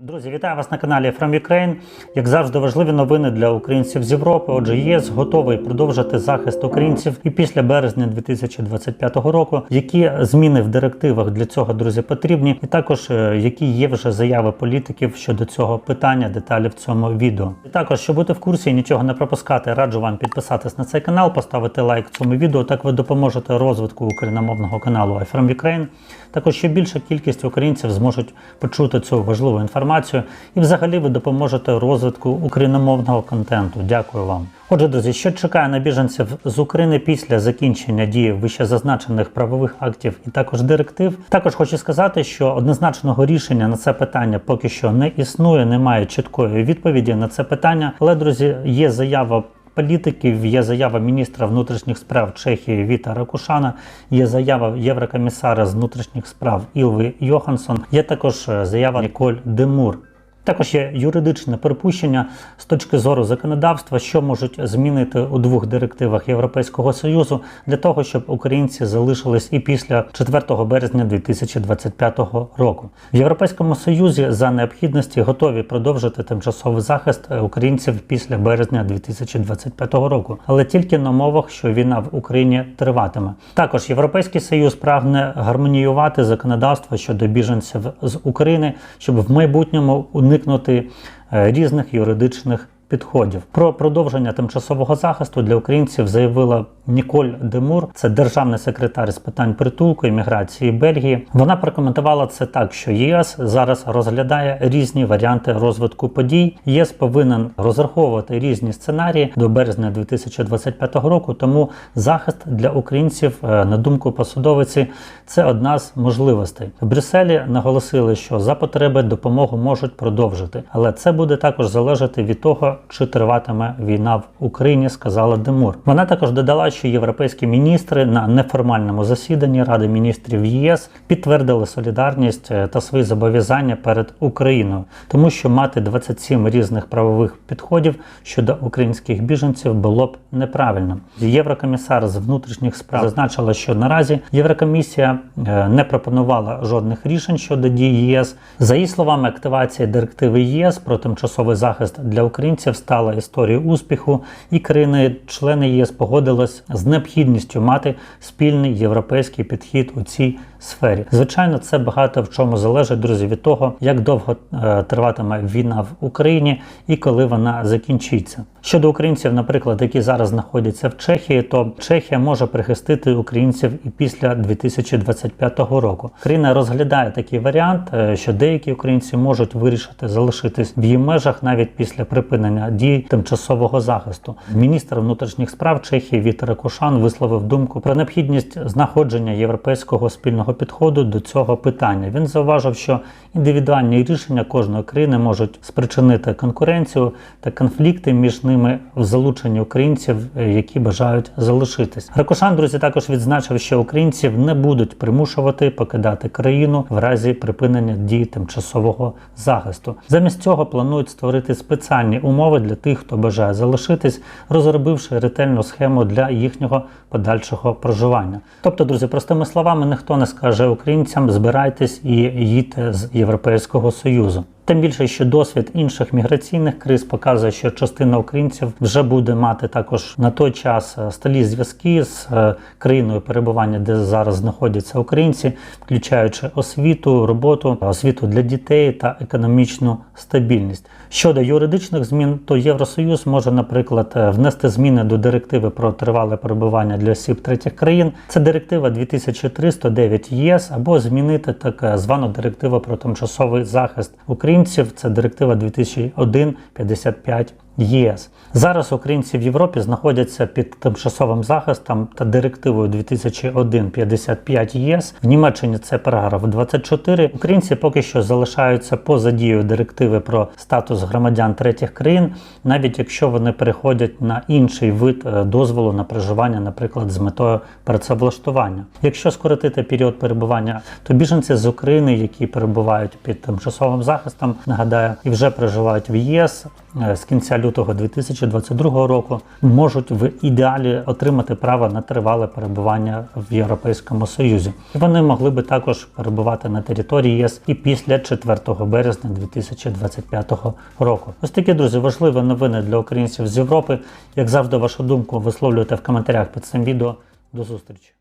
Друзі, вітаю вас на каналі From Ukraine. Як завжди, важливі новини для українців з Європи. Отже, ЄС готовий продовжити захист українців і після березня 2025 року. Які зміни в директивах для цього друзі потрібні, і також е, які є вже заяви політиків щодо цього питання. Деталі в цьому відео. І також, щоб бути в курсі і нічого не пропускати, раджу вам підписатись на цей канал, поставити лайк цьому відео. Так ви допоможете розвитку україномовного каналу iFrom Ukraine. Також ще більша кількість українців зможуть почути цю важливу інформацію, і взагалі ви допоможете розвитку україномовного контенту. Дякую вам. Отже, друзі, що чекає на біженців з України після закінчення дії вищезазначених правових актів і також директив. Також хочу сказати, що однозначного рішення на це питання поки що не існує, немає чіткої відповіді на це питання. Але друзі, є заява політиків. Є заява міністра внутрішніх справ Чехії Віта Ракушана, є заява єврокомісара з внутрішніх справ Ілви Йоханссон. Є також е, заява Ніколь Демур. Також є юридичне припущення з точки зору законодавства, що можуть змінити у двох директивах Європейського союзу для того, щоб українці залишились і після 4 березня 2025 року. В Європейському Союзі за необхідності готові продовжити тимчасовий захист українців після березня 2025 року, але тільки на умовах, що війна в Україні триватиме. Також Європейський Союз прагне гармоніювати законодавство щодо біженців з України, щоб в майбутньому уникнути е, різних юридичних підходів. Про продовження тимчасового захисту для українців заявила Ніколь Демур, це державний секретар з питань притулку і міграції Бельгії. Вона прокоментувала це так, що ЄС зараз розглядає різні варіанти розвитку подій. ЄС повинен розраховувати різні сценарії до березня 2025 року. Тому захист для українців, е, на думку посадовиці, це одна з можливостей. В Брюсселі наголосили, що за потреби допомогу можуть продовжити, але це буде також залежати від того, чи триватиме війна в Україні, сказала Демур. Вона також додала, що європейські міністри на неформальному засіданні Ради міністрів ЄС підтвердили солідарність е, та свої зобов'язання перед Україною, тому що мати 27 різних правових підходів щодо українських біженців було б неправильно. Єврокомісар з внутрішніх справ зазначила, що наразі Єврокомісія е, не пропонувала жодних рішень щодо дій ЄС. За її словами, активація директиви ЄС про тимчасовий захист для українців стала історією успіху, і країни-члени єс погодились з необхідністю мати спільний європейський підхід у цій сфері. Звичайно, це багато в чому залежить, друзі, від того, як довго е, триватиме війна в Україні і коли вона закінчиться. Щодо українців, наприклад, які зараз знаходяться в Чехії, то Чехія може прихистити українців і після 2025 року. Країна розглядає такий варіант, е, що деякі українці можуть вирішити залишитись в її межах навіть після припинення дій тимчасового захисту. Міністр внутрішніх справ Чехії Вітер Кушан висловив думку про необхідність знаходження європейського спільного підходу до цього питання. Він зауважив, що індивідуальні рішення кожної країни можуть спричинити конкуренцію та конфлікти між ними в залученні українців, е, які бажають залишитись. Ракушан, друзі, також відзначив, що українців не будуть примушувати покидати країну в разі припинення дії тимчасового захисту. Замість цього планують створити спеціальні умови для тих, хто бажає залишитись, розробивши ретельну схему для їхнього подальшого проживання. Тобто, друзі, простими словами, ніхто не скаже українцям збирайтесь і їдьте з Європейського Союзу. Тим більше, що досвід інших міграційних криз показує, що частина українців вже буде мати також на той час е, сталі зв'язки з е, країною перебування, де зараз знаходяться українці, включаючи освіту, роботу, освіту для дітей та економічну стабільність. Щодо юридичних змін, то Євросоюз може, наприклад, е, внести зміни до директиви про тривале перебування для осіб третіх країн. Це директива 2309 ЄС або змінити так звану директиву про тимчасовий захист України українців. Це директива 2001-55 ЄС. Зараз українці в Європі знаходяться під тимчасовим захистом та директивою 2001-55 ЄС. В Німеччині це параграф 24. Українці поки що залишаються поза дією директиви про статус громадян третіх країн, навіть якщо вони переходять на інший вид е, дозволу на проживання, наприклад, з метою працевлаштування. Якщо скоротити період перебування, то біженці з України, які перебувають під тимчасовим захистом, нагадаю, і вже проживають в ЄС з кінця лютого 2022 року можуть в ідеалі отримати право на тривале перебування в Європейському Союзі. І вони могли би також перебувати на території ЄС і після 4 березня 2025 року. Ось такі друзі важливі новини для українців з Європи. Як завжди, вашу думку висловлюйте в коментарях під цим відео. До зустрічі.